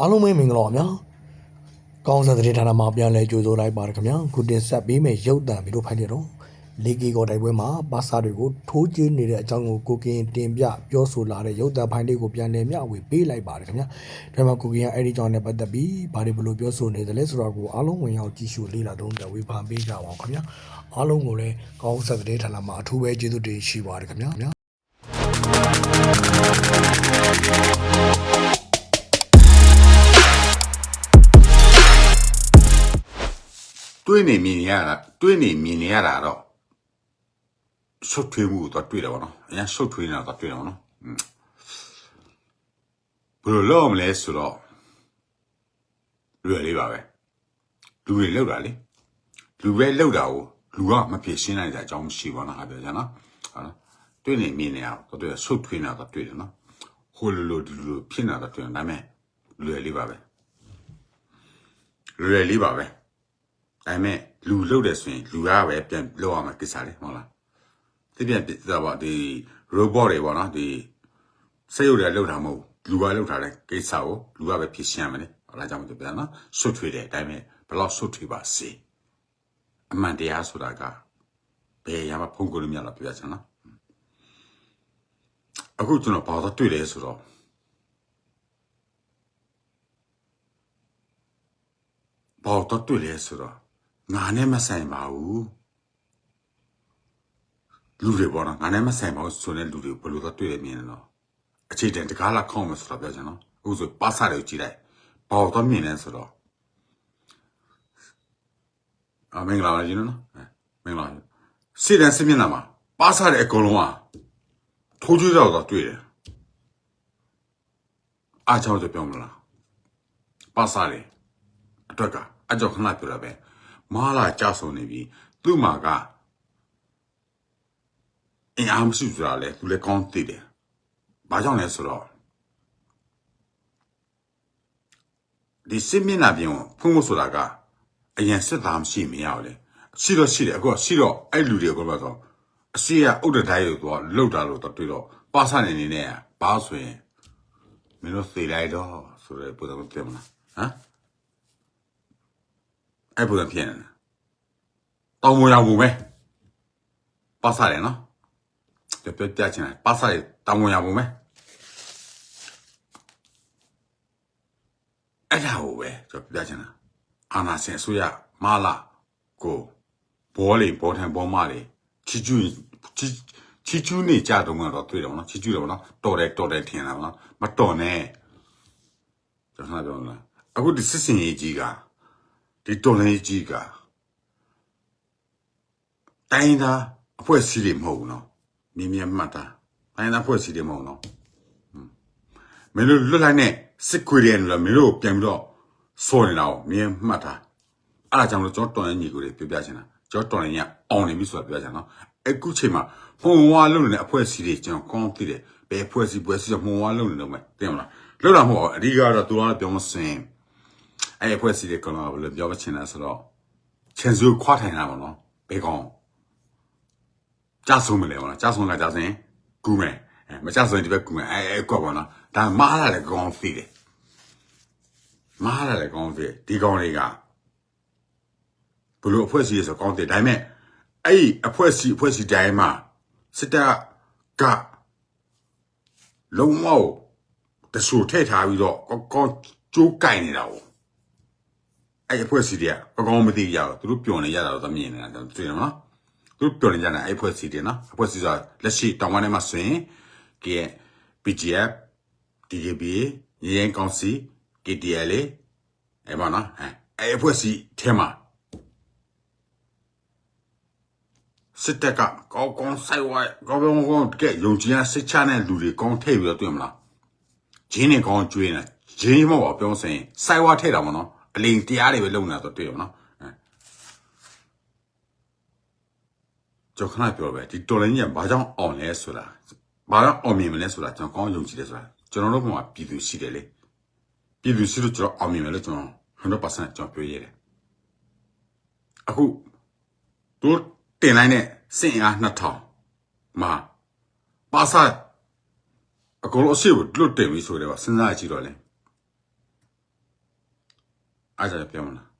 အားလုံးပဲမင်္ဂလာပါဗျာကောင်းစံတဲ့ဌာနမှာပြန်လဲကြိုးစိုးလိုက်ပါတယ်ခင်ဗျာခုတင်ဆက်ပေးမယ်ရုပ်တံပြီးတော့ဖိုင်တယ်တော့လေကီကောတိုက်ပွဲမှာပါစာတွေကိုထိုးကျင်းနေတဲ့အကြောင်းကိုကိုကင်တင်ပြပြောဆိုလာတဲ့ရုပ်တံဖိုင်လေးကိုပြန်လဲမျှဝေပေးလိုက်ပါတယ်ခင်ဗျာဒါမှကိုကင်ကအဲ့ဒီကြောင့်နဲ့ပတ်သက်ပြီးဘာတွေဘလို့ပြောဆိုနေတယ်လဲဆိုတော့ကိုအားလုံးဝင်ရောက်ကြည့်ရှုလေ့လာသုံးသပ်ဝေဖန်ပေးကြပါအောင်ခင်ဗျာအားလုံးကိုလည်းကောင်းစံတဲ့ဌာနမှာအထူးပဲကျေးဇူးတင်ရှိပါတယ်ခင်ဗျာ တွေးနေမြင်နေရတာတွေးနေမြင်နေရတာတော့ရှုပ်ထွေးမှုကိုတော့တွေ့တယ်ဗောနော်အရင်ရှုပ်ထွေးနေတာတော့တွေ့တယ်ဗောနော်อืมဘယ်လိုလုပ်မလဲဆိုတော့လွယ်လေးပါပဲလူတွေလောက်တာလေလူပဲလောက်တာကိုလူကမဖြစ်ရှင်းနိုင်တဲ့အကြောင်းမရှိပါဘူးနော်ဟာပြောကြနော်ဟာနော်တွေ့နေမြင်နေရတော့တွေ့ရှုပ်ထွေးနေတာတော့တွေ့တယ်နော်ဟိုလိုလိုဒီလိုလိုဖြစ်နေတာတော့တွေ့တယ်ဒါပေမဲ့လွယ်လေးပါပဲလွယ်လေးပါပဲ ဒါပေမဲ့လူလုတ်တယ်ဆိုရင်လူကပဲပြန်လောက်ရမှာကိစ္စလေဟုတ်လားဒီပြန်ပြတော့ဗောဒီ robot တွေဗောနော်ဒီစက်ရုပ်တွေလောက်တာမဟုတ်လူကလောက်တာတဲ့ကိစ္စကိုလူကပဲဖြစ်ရှင်းရမယ်လေဟုတ်လားကြောင့်မပြောပြနော်ဆွတ်ထွေးတယ်ဒါပေမဲ့ဘယ်လောက်ဆွတ်ထွေးပါစေအမှန်တရားဆိုတာကဘယ်ရမှာဖုံးကိုလို့မရတော့ပြပြချင်နော်အခုကျွန်တော်ဘာသာတွေ့လဲဆိုတော့ဘာတော့တွေ့လဲဆိုတော့ ငါနဲ့မဆိုင်ပါဘူးလူတွေပေါ့နော်ငါနဲ့မဆိုင်ပါဘူးဆိုတဲ့လူတွေဘယ်လိုတော့တွေ့ရမြင်လဲနော်အခြေတန်တကားလာခေါင်းမဆိုတော့ပြောချင်နော်အခုဆိုပါစာတွေကိုကြည့်လိုက်ဘာတော့မြင်လဲဆိုတော့အမင်္ဂလာပါကြီးနော်အဲမင်္ဂလာပါစိတန်စမျက်နှာမှာပါစာတွေအကုန်လုံးကထိုးကျွေးတော့တော့တွေ့တယ်အားချောင်းဆိုပြောမလားပါစာတွေအတွက်ကအကြောက်ခဏပြောတာပဲ မာလာကြဆုံနေပြီသူ့မှာကအင်အားမရှိဆိုတာလေသူလည်းကောင်းသိတယ်ဘာကြောင့်လဲဆိုတော့ဒီစစ်မျက်နှာပြင်ကိုဖုံးဖို့ဆိုတာကအရင်စစ်သားမရှိမရဘူးလေရှိတော့ရှိတယ်အခုကရှိတော့အဲ့လူတွေကဘာလို့ဆိုအစီရဥဒ္ဒတိုင်းကိုတော့လှုပ်တာလို့တော့တွေ့တော့ပါစနေနေနဲ့ဘာဆိုရင်မင်းတို့သေလိုက်တော့ဆိုရဲပုံစံပြောမလားဟမ်အဲ့ပုံစံဖြစ်နေတယ် တောင်ပေါ်ရောက်ဘူးပဲပါစားတယ်နော်ပြပြပြချင်တယ်ပါစားရတောင်ပေါ်ရောက်ဘူးပဲအဲ့ဒါကိုပဲကျွန်တော်ပြချင်တာအာနာစင်အစိုးရမာလာကိုဘောလေဘောထန်ဘောမလေချီကျူးချီချီကျူးနေကြတော့တော့တွေ့တယ်ဗောနော်ချီကျူးတယ်ဗောနော်တော်တယ်တော်တယ်ထင်တာဗောနော်မတော်နဲ့ကျွန်တော်ပြောလားအခုဒီစစ်စင်ရေးကြီးကဒီတော်လည်းကြီးက တိုင်းသားအဖွဲ့အစည်းတွေမဟုတ်ဘူးနော်မြင်မြင်မှတ်တာတိုင်းသားအဖွဲ့အစည်းတွေမဟုတ်နော်ဟွန်းမင်းတို့လွတ်လိုက်နဲ့စစ်ခွေတယ်လို့မင်းတို့ပြန်ပြီးတော့စော်နေတာကိုမြင်မှတ်တာအဲ့ဒါကြောင့်လို့ကျွန်တော်တော်ရင်ညီကိုတွေပြောပြချင်တာကျွန်တော်တော်ရင်ကအောင်နေပြီဆိုတာပြောချင်နော်အခုချိန်မှာမှုံဝါလုံးနေတဲ့အဖွဲ့အစည်းတွေကျွန်တော်ကောင်းသိတယ်ဘယ်အဖွဲ့အစည်းပွဲစည်းဆိုမှုံဝါလုံးနေတော့မယ်သိမလားလွတ်လာမဟုတ်အဓိကတော့သူကပြောမစင်အဲ့ဒီအဖွဲ့အစည်းတွေကလည်းဘယ်လိုပြောမချင်လဲဆိုတော့ချင်စုခွာထိုင်တာပေါ့နော်ဘေကောင် ကြဆုံးမလဲပေါ့နော်ကြဆုံးလာကြစင်ကူမယ်အဲမကြဆုံးဒီဘက်ကူမယ်အဲအဲကွာပေါ့နော်ဒါမားလာတဲ့ကောင်သိတယ်မားလာတဲ့ကောင်သိဒီကောင်တွေကဘယ်လိုအဖွဲ့အစည်းလဲဆိုတော့ကောင်သိဒါပေမဲ့အဲ့ဒီအဖွဲ့အစည်းအဖွဲ့အစည်းတိုင်းမှာစစ်တပ်ကလုံးဝတဆူထည့်ထားပြီးတော့ကောကောကျိုးကင်နေတာကိုအဲ့အဖွဲ့အစည်းတွေကကောင်းကောင်းမသိကြတော့သူတို့ပျော်နေကြတာတော့သမြင်နေတာတွေ့တယ်နော် သူတို့ပျော်နေကြတာအဲ့အဖွဲ့အစည်းတွေနော်အဖွဲ့အစည်းဆိုတာလက်ရှိတောင်ဝမ်းထဲမှာဆိုရင်က PGF DGB ရင်းကောင်စီ KTL အဲ့ပါနော်အဲ့အဲ့အဖွဲ့အစည်းထဲမှာစစ်တပ်ကကောင်းကောင်းဆိုင်ဝိုင်းကောင်းကောင်းကောင်းကဲယုံကြည်ရစစ်ချတဲ့လူတွေကောင်းထည့်ပြီးတော့တွေ့မလားဂျင်းနေကောင်းကျွေးနေဂျင်းမဟုတ်ပါဘူးပြောစင်ဆိုင်ဝါထည့်တာမနော်အလိန်တရားတွေပဲလုံနေတာတော့တွေ့ရမနော်အဲ ကျွန်တော်ခဏပြောပဲဒီတော်လိုင်းကြီးကဘာကြောင့်အောင်လဲဆိုတာဘာကြောင့်အောင်မြင်မလဲဆိုတာကျွန်တော်ကောင်းယုံကြည်တယ်ဆိုတာကျွန်တော်တို့ဘုံမှာပြည်သူရှိတယ်လေပြည်သူရှိလို့ကျွန်တော်အောင်မြင်မယ်လို့ကျွန်တော်100%ကျွန်တော်ပြောရတယ်အခုတို့တင်လိုက်တဲ့စင်အား2000မှာပါစာအကုန်လုံးအရှိကိုလွတ်တင်ပြီဆိုတော့စဉ်းစားကြည့်တော့လေအားကြပြောမလား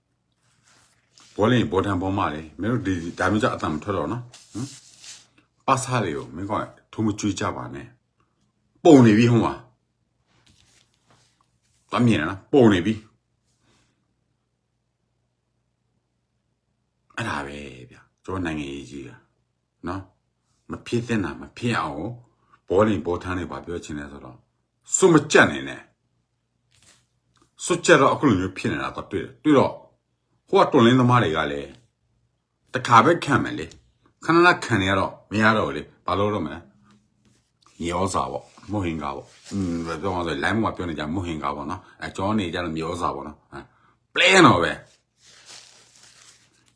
ဘောလင်းဘောတန်ဘောမလေးမင်းတို့ဒီဒါမျိုးကြအတမ်းမထွက်တော့နော်ဟမ်ပါစားလေးကိုမင်းကထုံးမကြွေးကြပါနဲ့ပုံနေပြီဟိုမှာတမ်းမြင်လားပုံနေပြီအဲ့ဒါပဲဗျကျွန်တော်နိုင်ငံရေးကြီးတာနော်မဖြစ်သင့်တာမဖြစ်အောင်ဘောလင်းဘောထန်းလေးပါပြောချင်တယ်ဆိုတော့စွမကြက်နေနဲ့စွတ်ချက်တော့အခုလိုမျိုးဖြစ်နေတာတော့တွေ့တယ်တွေ့တော့ ဟိုကတွန်လင်းသမားတွေကလည်းတခါပဲခံမယ်လေခဏခဏခံနေရတော့မရတော့ဘူးလေဘာလို့တော့မလဲမြေဩဇာပေါ့မဟင်ကားပေါ့อืมပြောမှဆိုလိုင်းမှာပြောနေကြမဟင်ကားပေါ့နော်အဲကြောနေကြတော့မြေဩဇာပေါ့နော်အဲပလဲတော့ပဲ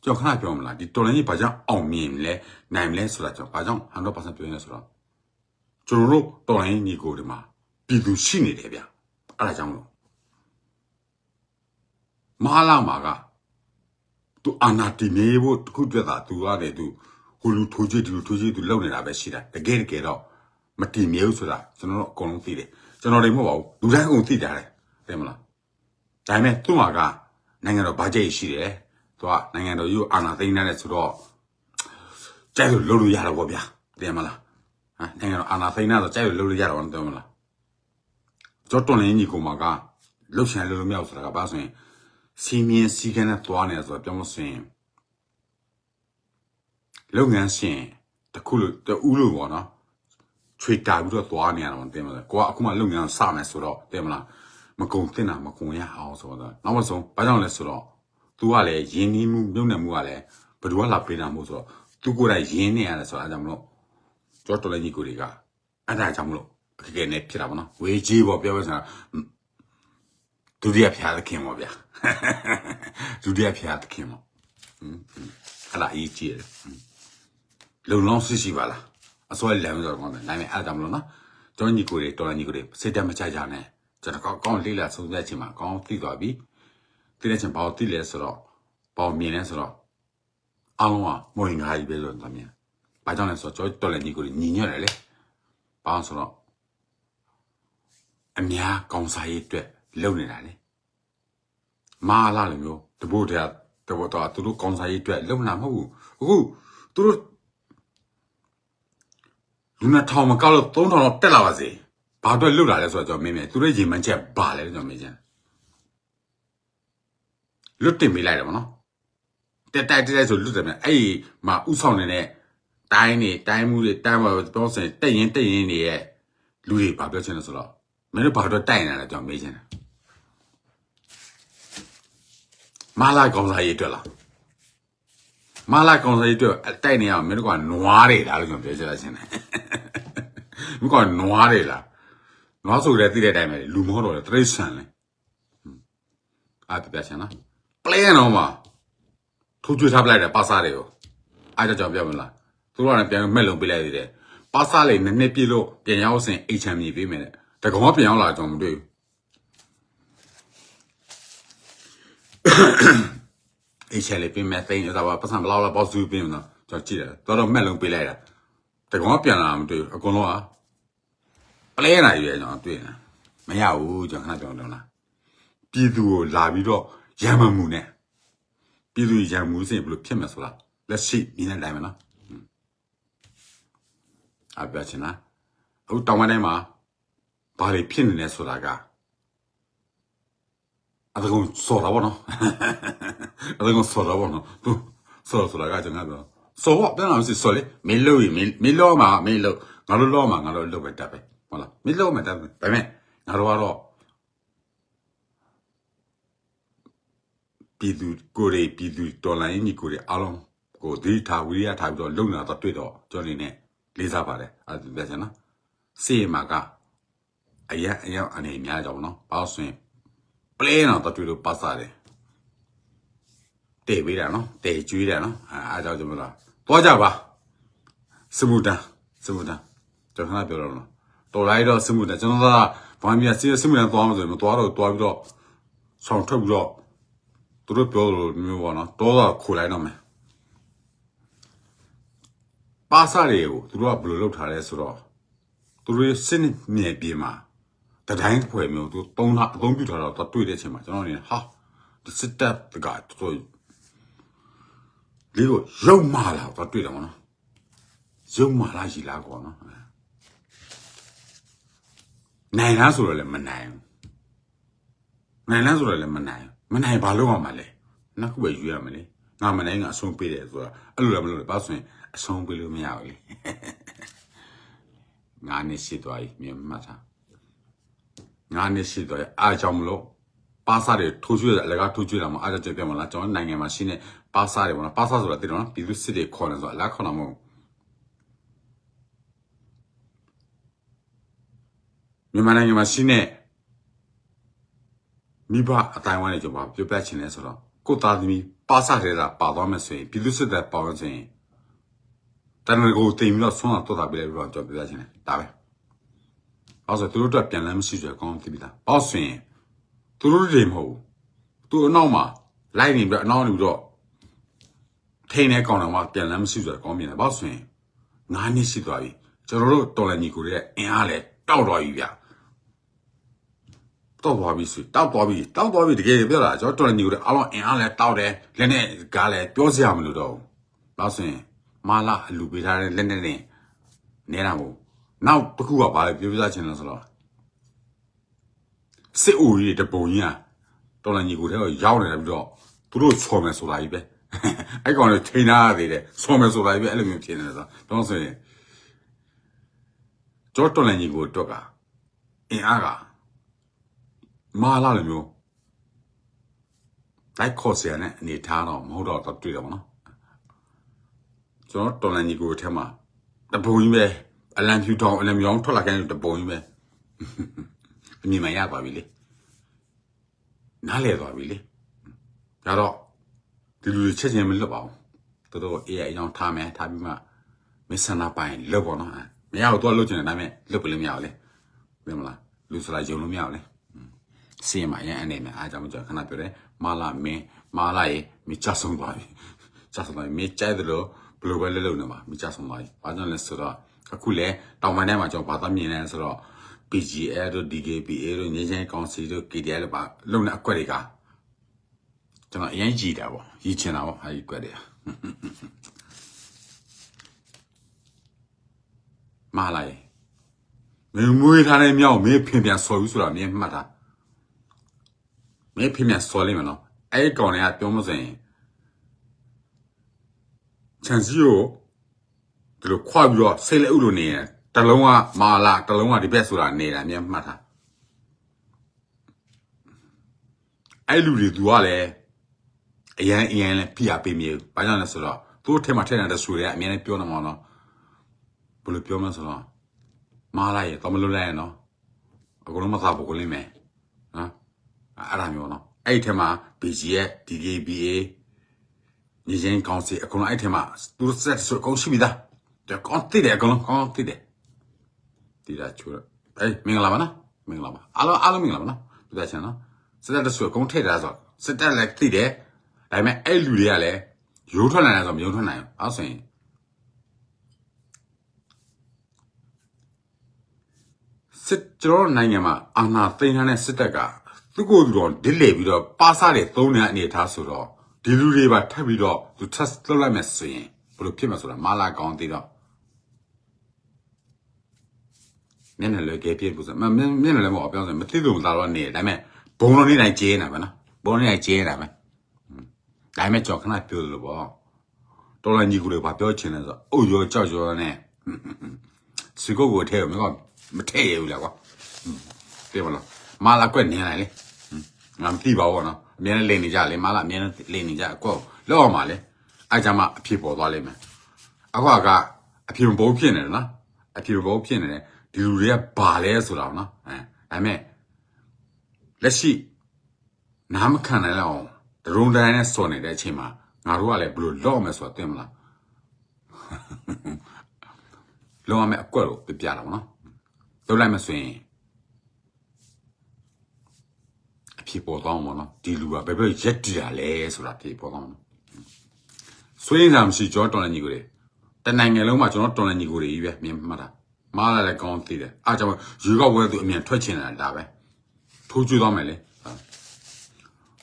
ကြောက်ခဏပြောမလားဒီတွန်လင်းကြီးဘာကြောင့်အောင်မြင်လဲနိုင်မလဲဆိုတာကြောင့်ဘာကြောင့်100%ပြောနေဆိုတော့ကျွန်တော်တို့တွန်လင်းညီကိုတွေမှာပြည်သူရှိနေတယ်ဗျအဲ့ဒါကြောင့်လို့မဟာလာမာက သူအာနာတီနေဖို့တခုတွေ့တာသူရတယ်သူဟိုလူထိုးကြည့်ဒီလူထိုးကြည့်သူလုံနေတာပဲရှိတာတကယ်တကယ်တော့မတီမြဲဘူးဆိုတာကျွန်တော်တို့အကုန်လုံးသိတယ်ကျွန်တော်တွေမဟုတ်ပါဘူးလူတိုင်းအကုန်သိကြတယ်သိမလားဒါပေမဲ့သူ့မှာကနိုင်ငံတော်ဘတ်ဂျက်ရှိတယ်သူကနိုင်ငံတော်ယူအာနာသိမ်းနေတဲ့ဆိုတော့ကြိုက်လို့လုပ်လို့ရတော့ဗောဗျာသိမလားဟမ်နိုင်ငံတော်အာနာသိမ်းနေတော့ကြိုက်လို့လုပ်လို့ရတော့သိမလားကျော်တွန်လင်းကြီးကမှကလှုပ်ရှားလို့မရဘူးဆိုတာကဘာဆိုရင် စီမင်းစီကန်းနဲ့သွားနေဆိုတော့ပြောမစင်လုပ်ငန်းရှင်တစ်ခုလို့တူးလို့ပေါ့နော်ချွေတာပြီးတော့သွားနေရတော့တင်မလားကိုကအခုမှလုပ်ငန်းစမယ်ဆိုတော့တင်မလားမကုံတင်တာမကုံရအောင်ဆိုတော့နောက်မှဆုံးဘာကြောင့်လဲဆိုတော့ तू ကလည်းယင်းနှီးမှုမြုပ်နှံမှုကလည်းဘယ်သူကလာပေးတာမို့ဆိုတော့ तू ကိုယ်တိုင်ယင်းနေရတယ်ဆိုတော့အဲကြောင့်မလို့ကျော်တော်လည်းကြီးကိုတွေကအဲ့ဒါကြောင့်မလို့အကယ်နဲ့ဖြစ်တာပေါ့နော်ဝေကြီးပေါ့ပြောပြစမ်း ဒုတိယဖျားသခင်ပေါ့ဗျာဒုတိယဖျားသခင်ပေါ့ဟွန်းဟွန်းအဲ့ဒါအရေးကြီးတယ်ဟွန်းလုံလောင်းရှိရှိပါလားအစွဲလမ်းဆိုတော့ကောင်းတယ်နိုင်မယ်အဲ့ဒါမလို့နော်ကျောင်းညီကိုတွေတော်တော်ညီကိုတွေစိတ်တမချကြနဲ့ကျွန်တော်ကောင်းကောင်းလေးလာဆုံးဖြတ်ခြင်းမှာကောင်းသိသွားပြီသိတဲ့ချင်းဘာလို့သိလဲဆိုတော့ဘာလို့မြင်လဲဆိုတော့အားလုံးကမဝင်ငါကြီးပဲလို့သမီးဘာကြောင့်လဲဆိုတော့ကျောင်းတော်လည်းညီကိုတွေညီညွတ်တယ်လေဘာလို့ဆိုတော့အများကောင်းစားရေးအတွက် လုပ်နေတာလေမာလာလိုမျိုးတဘို့တည်းတဘို့တော့သူတို့ကောင်းစားရေးအတွက်လုပ်နေတာမဟုတ်ဘူးအခုသူတို့လူနဲ့ထောင်မကောက်လို့3000တော့တက်လာပါစေဘာအတွက်လုပ်လာလဲဆိုတော့ကျွန်တော်မင်းမြင်သူတို့ရေမှန်းချက်ဘာလဲကျွန်တော်မင်းချင်လွတ်တင်ပေးလိုက်တယ်ဗောနော်တက်တိုက်တက်တိုက်ဆိုလွတ်တယ်မြန်အဲ့ဒီမှာဥဆောင်နေတဲ့တိုင်းနေတိုင်းမှုတွေတိုင်းမှာပြောစင်တက်ရင်တက်ရင်နေရဲ့လူတွေဘာပြောချင်လဲဆိုတော့မင်းတို့ဘာတော့တိုက်နေတာလဲကျွန်တော်မေးချင်တယ် မာလာကောင်စားရေးအတွက်လားမာလာကောင်စားရေးအတွက်အတိုက်နေအောင်မင်းတို့ကနွားတွေလားလို့ကျွန်တော်ပြောချင်တာရှင်တယ်မင်းကနွားတွေလားနွားဆိုတဲ့သိတဲ့အတိုင်းပဲလူမဟုတ်တော့လေတရိษံလေအားပြပြချင်လားပလဲတော့မှာထိုးကျွေးထားပလိုက်တယ်ပါစားတွေကိုအားကြောင့်ကျွန်တော်ပြောမလားသူတို့ကလည်းပြန်မဲ့လုံပေးလိုက်သေးတယ်ပါစားလေးနည်းနည်းပြည့်လို့ပြန်ရောက်စင်အိတ်ချမ်းမြေပေးမယ်တဲ့တကောင်ကပြန်ရောက်လာကျွန်တော်မတွေ့ဘူး အေးချဲလေးပြင်မဲ့သိန်းဒါပါပတ်စံဘလောက်လောက်ပေါ့ဇူးပြင်တော့ကျွန်တော်ကြည့်တယ်တော်တော်မဲ့လုံးပေးလိုက်တာတကောင်ကပြန်လာမတွေ့ဘူးအကုန်လုံးကပလဲနာရွေးကျွန်တော်တွေ့တယ်မရဘူးကျွန်တော်ခဏပြောတော့လားပြည်သူကိုလာပြီးတော့ရံမမှုနဲ့ပြည်သူရံမှုစဉ်ဘယ်လိုဖြစ်မယ်ဆိုတာလက်ရှိမြင်နေတိုင်းမယ်နော်အပြချင်လားအခုတောင်ဝမ်းတိုင်းမှာဘာတွေဖြစ်နေလဲဆိုတာက အတကုံစော်တာပေါ့နော်အတကုံစော်တာပေါ့နော်သူစော်ဆိုတာကကျွန်တော်ပြောစော်ပေါ့ပြန်လာစီစော်လေမင်းလို့မင်းမင်းလို့မှာမင်းလို့ငါတို့လို့မှာငါတို့လို့ပဲတက်ပဲဟုတ်လားမင်းလို့မှာတက်ပဲဒါပေမဲ့ငါတို့ကတော့ပြည်သူကိုယ်တွေပြည်သူတော်လိုင်းကြီးကိုယ်တွေအားလုံးကိုဒီထားဝိရိယထားပြီးတော့လုံနေတာတော့တွေ့တော့ကျွန်တော်နေနဲ့လေးစားပါတယ်အဲ့ဒါပြချင်နော်စေးမှာကအရင်အရင်အနေများကြအောင်နော်ဘာလို့ဆိုရင် ပလဲတော့တတွေ့လို့ပတ်စားတယ်တေးပေးတာနော်တေးကျွေးတယ်နော်အဲအားကြောင့်ကျွန်တော်လာသွားကြပါစမှုတန်စမှုတန်ကျွန်တော်ကပြောတော့နော်တော်လိုက်တော့စမှုတန်ကျွန်တော်ကဘာမှမစီစမှုတန်သွားမှဆိုရင်မသွားတော့သွားပြီးတော့ဆောင်ထွက်ပြီးတော့သူတို့ပြောလို့မျိုးပေါ့နော်တော့တော့ခိုလိုက်တော့မယ်ပါစားတွေကိုသူတို့ကဘယ်လိုလုပ်ထားလဲဆိုတော့သူတို့စစ်မြေပြင်မှာ တတိုင်းဖွဲ့မျိုးသူသုံးတာအသုံးပြုထားတော့သူတွေ့တဲ့အချိန်မှာကျွန်တော်အနေနဲ့ဟာဒီစစ်တပ်ကတော်တော်လေးကိုရုပ်မာလာသူတွေ့တယ်ပေါ့နော်ရုပ်မာလာရှိလားကောနော်နိုင်လားဆိုတော့လည်းမနိုင်ဘူးနိုင်လားဆိုတော့လည်းမနိုင်မနိုင်ဘာလို့ရမှာလဲနောက်ခုပဲယူရမှာလေငါမနိုင်ကအဆုံးပေးတယ်ဆိုတာအဲ့လိုလည်းမလုပ်ဘူးဘာဆိုရင်အဆုံးပေးလို့မရဘူးလေငါနဲ့ရှစ်သွားပြီမြင်မှတ်တာ 9နှစ်ရှိတော့အားကြောင့်မလို့ပါစာတွေထိုးကျွေးတာအလကားထိုးကျွေးတာမှာအားကြောင့်ပြတ်မလားကျွန်တော်နိုင်ငံမှာရှိနေပါစာတွေပေါ့နော်ပါစာဆိုတာသိတယ်နော်ပြည်သူစစ်တွေခေါ်တယ်ဆိုတာအလားခေါ်တာမဟုတ်မြန်မာနိုင်ငံမှာရှိနေမိဘအတိုင်းဝိုင်းတွေကျွန်တော်ပြောပြချင်တယ်ဆိုတော့ကိုသားသမီးပါစာတွေကပါသွားမယ်ဆိုရင်ပြည်သူစစ်တပ်ပေါင်းဆိုရင်တန်ရကိုတင်ပြီးတော့ဆွမ်းအောင်တော်တာပြလိုက်ပြီးတော့ကျွန်တော်ပြောပြချင်တယ်ဒါပဲ အဲ့ဆိုသူတို့အတွက်ပြန်လမ်းမရှိကြကောင်းသိပြီလား။ပေါ့ဆိုရင်သူတို့တွေမဟုတ်ဘူး။သူအနောက်မှာလိုက်နေပြီးအနောက်နေပြီးတော့ထိနေကောင်းတော့မှပြန်လမ်းမရှိကြကောင်းမြင်တယ်။ပေါ့ဆိုရင်ငါးနှစ်ရှိသွားပြီ။ကျွန်တော်တို့တော်လန်ကြီးကိုရဲ့အင်အားလည်းတောက်သွားပြီဗျာ။တောက်သွားပြီဆိုတောက်သွားပြီတောက်သွားပြီတကယ်ပြောတာကျွန်တော်တော်လန်ကြီးကိုအားလုံးအင်အားလည်းတောက်တယ်လက်နဲ့ကားလည်းပြောစရာမလိုတော့ဘူး။ပေါ့ဆိုရင်မာလာအလူပေးထားတဲ့လက်နဲ့နဲ့နေတာမဟုတ်ဘူး နောက်တစ်ခုကဘာလဲပြောပြချင်လဲဆိုတော့စစ်အိုကြီးတပုံကြီးอ่ะတော်လန်ကြီးကိုတဲ့ရောက်နေတယ်ပြီးတော့သူတို့ချော်မယ်ဆိုတာကြီးပဲအဲ့ကောင်လည်းထိန်းထားရသေးတယ်ချော်မယ်ဆိုတာကြီးပဲအဲ့လိုမျိုးဖြစ်နေတယ်ဆိုတော့ဆိုရင်ကျော်တော်လန်ကြီးကိုတော့ကအင်အားကမာလာလိုမျိုးလိုက်ခေါ်စရာနဲ့အနေထားတော့မဟုတ်တော့တော့တွေ့တယ်ပေါ့နော်ကျွန်တော်တော်လန်ကြီးကိုထဲမှာတပုံကြီးပဲ အလံဖြူတောင်အလံမြောင်းထွက်လာခဲ့တဲ့တပုံကြီးပဲအမြင်မှရပါပြီလေနားလဲသွားပြီလေဒါတော့ဒီလူတွေချက်ချင်းမလွတ်ပါဘူးတော်တော် AI အကြောင်းထားမယ်ထားပြီးမှမစ္စနာပိုင်းလွတ်ပေါ့နော်မရတော့လွတ်ချင်တယ်ဒါပေမဲ့လွတ်ပြလို့မရဘူးလေပြင်မလားလူစလာယုံလို့မရဘူးလေစီရင်မရန်အနေနဲ့အားကြောင့်ကျွန်တော်ခဏပြောတယ်မာလာမင်းမာလာရေမိချဆုံးသွားပြီချဆုံးသွားပြီမိကြိုက်တယ်လို့ဘလိုပဲလုပ်လို့နေမှာမိချဆုံးသွားပြီဘာကြောင့်လဲဆိုတော့ အခုလေတောင်ပိုင်းထဲမှာကျွန်တော်ဘာသာမြင်လဲဆိုတော့ PGL တို့ DKPA တို့ငင်းချင်းကောင်စီတို့ KDL တို့ပါလုံတဲ့အကွက်တွေကကျွန်တော်အရင်ကြည်တာပေါ့ရည်ချင်တာပေါ့အဲဒီကွက်တွေကမလိုက်မင်းမွေးထားတဲ့မြောက်မင်းဖင်ပြန်ဆော်ယူဆိုတာမင်းမှတ်တာမင်းဖင်ပြန်ဆော်လိမ့်မယ်နော်အဲ့ကောင်တွေကပြောမစင်ချန်စီကို ဒီလိုခွာပြီးတော့စိတ်လက်ဥလိုနေရင်တလုံးကမာလာတလုံးကဒီဘက်ဆိုတာနေတာမြင်မှတ်တာအဲ့လူတွေသူကလည်းအရန်အရန်လည်းဖိအားပေးမြေဘာကြောင့်လဲဆိုတော့သူတို့ထဲမှာထည့်နေတဲ့ဆူတွေကအများနဲ့ပြောနေမှာနော်ဘယ်လိုပြောမလဲဆိုတော့မာလာရေတော့မလွတ်လိုက်ရနော်အကုန်လုံးမသာဖို့ကိုလိမ့်မယ်နော်အဲ့ဒါမျိုးနော်အဲ့ဒီထဲမှာ BG ရဲ့ DKBA ညီချင်းကောင်းစီအကုန်လုံးအဲ့ထဲမှာသူတို့ဆက်ဆိုအကုန်ရှိပြီသား တကောင်းတိတယ်အကုန်လုံးကောင်းတိတယ်ဒီလာချိုးအေးမင်္ဂလာပါနော်မင်္ဂလာပါအားလုံးအားလုံးမင်္ဂလာပါနော်ပြသချင်နော်စက်တက်ဆိုအကုန်ထိတာဆိုစက်တက်လည်းတိတယ်ဒါပေမဲ့အဲ့လူတွေကလည်းရိုးထွက်နိုင်တယ်ဆိုမရိုးထွက်နိုင်ဘူးအဲ့ဆိုရင်စစ်ကျွန်တော်နိုင်ငံမှာအာဏာသိမ်းထားတဲ့စစ်တပ်ကသူ့ကိုယ်သူတော်ဒစ်လေပြီးတော့ပါစားတွေသုံးနေတဲ့အနေအထားဆိုတော့ဒီလူတွေပါထပ်ပြီးတော့သူ test လုပ်လိုက်မယ်ဆိုရင်ဘယ်လိုဖြစ်မှာဆိုတာမလာကောင်းသေးတော့ မျက်နှာလည်းကဲပြည့်ပူစမမျက်မျက်နှာလည်းမဟုတ်ပြောစမသိသူမသားတော့နေတယ်ဒါပေမဲ့ဘုံလုံးနေတိုင်းကျဲနေတာပဲနော်ဘုံနေတိုင်းကျဲနေတာပဲဒါပေမဲ့ကြောက်ခဏပြောလို့ပေါ့တော်လန်ကြီးကလေးဘာပြောချင်လဲဆိုအုတ်ရောကြောက်ရောနဲ့စီကုတ်ကိုထဲမကောမထဲရဘူးလားကွာပြေမလားမာလာကွက်နေလိုက်လေငါမသိပါဘူးနော်အမြဲတမ်းလိန်နေကြလေမာလာအမြဲတမ်းလိန်နေကြအကောလောက်အောင်ပါလေအဲ့ကြမှာအဖြစ်ပေါ်သွားလိမ့်မယ်အခုကအဖြစ်ဘုံဖြစ်နေတယ်နော်အဖြစ်ဘုံဖြစ်နေတယ် ဒီလူတွေကဘာလဲဆိုတာနော်အဲဒါပေမဲ့လက်ရှိနားမခံနိုင်လောက်အောင်ဒရုံတိုင်းနဲ့စော်နေတဲ့အချိန်မှာငါတို့ကလည်းဘယ်လိုလော့မယ်ဆိုတာသိမလားလောရမယ်အကွက်ကိုပြပြတာပေါ့နော်လုပ်လိုက်မှဆိုရင်အဖြစ်ပေါ်သွားမှာနော်ဒီလူကဘယ်ဘက်ရက်တည်တာလဲဆိုတာဖြစ်ပေါ်သွားမှာနော်ဆွေးနေတာမရှိကြောတော်လန်ကြီးကိုလေတနိုင်ငံလုံးမှာကျွန်တော်တော်လန်ကြီးကိုတွေကြီးပဲမြင်မှတ်တာ မားလာလည်းကောင်းသိတယ်အားကြောင့်ရေကောက်ဝဲသူအမြန်ထွက်ချင်တာဒါပဲထိုးကျွေးသွားမယ်လေ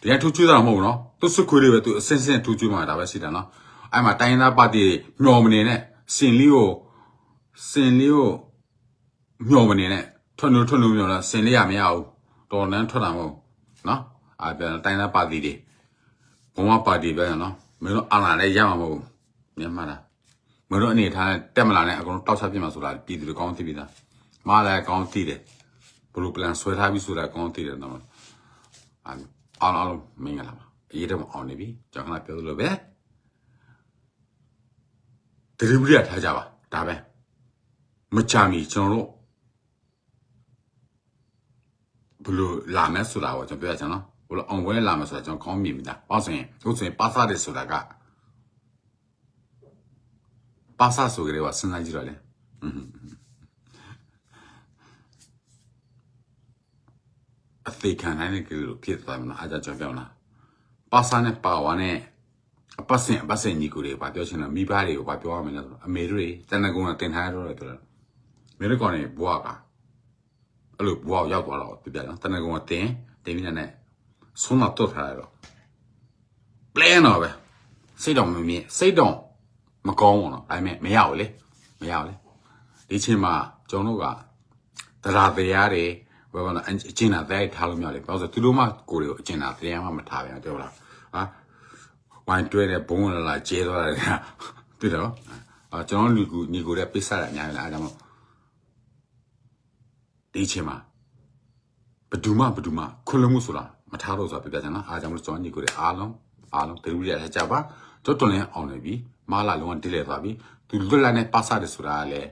ဒီဒီကထူးချွေးတာမဟုတ်ဘူးနော်သူစစ်ခွေးတွေပဲသူအစင်းစင်းထူးချွေးမှာဒါပဲရှိတာနော်အဲ့မှာတိုင်းရင်းသားပါတီမျောမနေနဲ့စင်လီကိုစင်လီကိုမျောမနေနဲ့ထွန်းလို့ထွန်းလို့မျောလားစင်လီရမရဘူးတော်နန်းထွက်တာမဟုတ်နော်အဲ့ပြန်တိုင်းရင်းသားပါတီတွေဘုံမပါတီပဲနော်မင်းတို့အာဏာလည်းရမှာမဟုတ်မြန်မာလား မင်းတို့အနေထားနဲ့တက်မလာနဲ့အကုန်လုံးတောက်ချပြစ်မှာဆိုတာပြည်သူတွေကောင်းသိပြီသားမလည်းကောင်းသိတယ်ဘလို့ plan ဆွဲထားပြီဆိုတာကောင်းသိတယ်နော်အားအားလုံးမင်္ဂလာပါအရေးတော့မအောင်နေပြီကျွန်တော်ကပြောသလိုပဲဒရီဘရီထားကြပါဒါပဲမချမီကျွန်တော်တို့ဘလို့လာမယ်ဆိုတာကိုကျွန်တော်ပြောရချင်နော်ဘလို့အောင်ပွဲလာမယ်ဆိုတာကျွန်တော်ကောင်းမြင်ပြီလားဘာဆိုရင်ဟုတ်ဆိုရင်ပါစာတယ်ဆိုတာက ပါစာဆိုကြတယ်ကစဉ်းစားကြည့်တော့လေအသေးခံနိုင်တဲ့ကလေးလိုဖြစ်သွားမှာအားကြကျွန်တော်ပြောလားပါစာနဲ့ပါဝါနဲ့အပတ်စင်အပတ်စင်ညီကိုတွေပါပြောချင်တာမိဘတွေကိုပါပြောရမယ်လို့အမေတို့တွေတန်တကုန်းကတင်ထားရတော့တယ်ပြောတာမေတို့ကောင်နေဘွားကအဲ့လိုဘွားရောက်သွားတော့ပြပြနော်တန်တကုန်းကတင်တင်ပြီးနဲ့ဆုံးတော့တော့ထားရတော့ plan တော့ပဲစိတ်တော့မမြင်စိတ်တော့ မကောင်းဘူးနော်ဒါပေမဲ့မရဘူးလေမရဘူးလေဒီချိန်မှာကျွန်တော်တို့ကတရားတရားတွေဘယ်လိုလဲအကျဉ်းတာတရားထားလို့မရလေဘာလို့လဲသူတို့မှကိုယ်တွေကိုအကျဉ်းတာတရားမှမထားပြန်ပြောလားဟာဝိုင်းတွဲတဲ့ဘုံလာလာကျဲသွားတယ်ကတွေ့တော့အာကျွန်တော်လူကူညီကိုတဲ့ပိတ်ဆက်တာအများကြီးလားအဲဒါမို့ဒီချိန်မှာဘယ်သူမှဘယ်သူမှခွင့်လွှတ်မှုဆိုတာမထားတော့ဆိုတာပြပြချင်နော်အားကြောင့်မလို့ကျွန်တော်ညီကိုတဲ့အားလုံးအားလုံးတလူရရကြပါတော်တော်လည်းအောင်နေပြီ မာလာလုံးဝတိလဲသွားပြီသူလွတ်လပ်နဲ့ပါစားတယ်ဆိုတာကလည်း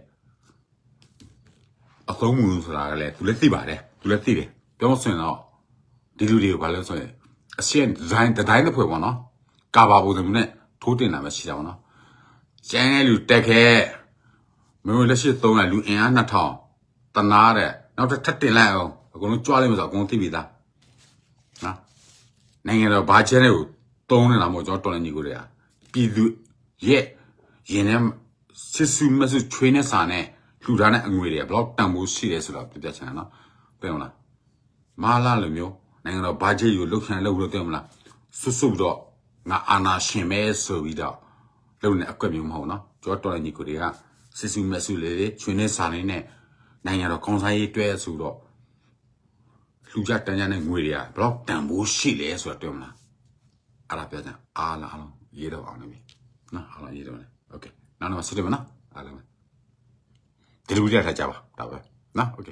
အသုံးဝင်ဆိုတာကလည်းသူလည်းသိပါတယ်သူလည်းသိတယ်ပြောမဆိုရင်တော့ဒီလူတွေကိုဘာလဲဆိုရင်အရှင်းဒီဇိုင်းဒီဇိုင်းတစ်ဖွဲ့ပေါ့နော်ကာဘာပုံစံမျိုးနဲ့ထိုးတင်တာပဲရှိတာပေါ့နော်ကျန်းတဲ့လူတက်ခဲမင်းတို့လက်ရှိသုံးရလူအင်အား2000တနာတဲ့နောက်တစ်ထပ်တင်လိုက်အောင်အကုန်လုံးကြွားလိုက်မှဆိုအကုန်လုံးသိပြီသားနော်နိုင်ငံတော်ဘာချဲတဲ့ကိုသုံးနေတာမဟုတ်ကျွန်တော်တော်လည်းညီကိုတွေကပြည်သူ ရဲ့ရင်ထဲစစ်စုမစုချွေးနေစာနဲ့လှူထားတဲ့အငွေတွေကဘလောက်တန်ဖိုးရှိတယ်ဆိုတော့ပြပြချင်တယ်နော်သိမလားမာလာလိုမျိုးနိုင်ငံတော်ဘာဂျက်ကိုလှုပ်ခံလှုပ်လို့သိမလားဆွတ်ဆွတ်တော့ငါအာနာရှင်မဲဆိုပြီးတော့လုံနေအကွက်မျိုးမဟုတ်နော်ကျွန်တော်တော်လည်းညီကိုတွေကစစ်စုမစုလေးတွေချွေးနေစာလေးနဲ့နိုင်ငံတော်ကောင်းစားရေးတွဲဆိုတော့လှူကြတန်းကြတဲ့ငွေတွေကဘလောက်တန်ဖိုးရှိလဲဆိုတော့တွေ့မလားအားလာပြကြအားလာအားလုံးရေးတော့အောင်နေပြီ နော်အားလုံးရေးတော့နေโอเคနောက်တော့ဆက်တယ်မနော်အားလုံးဒီလိုရထားကြပါဒါပဲနော်โอเค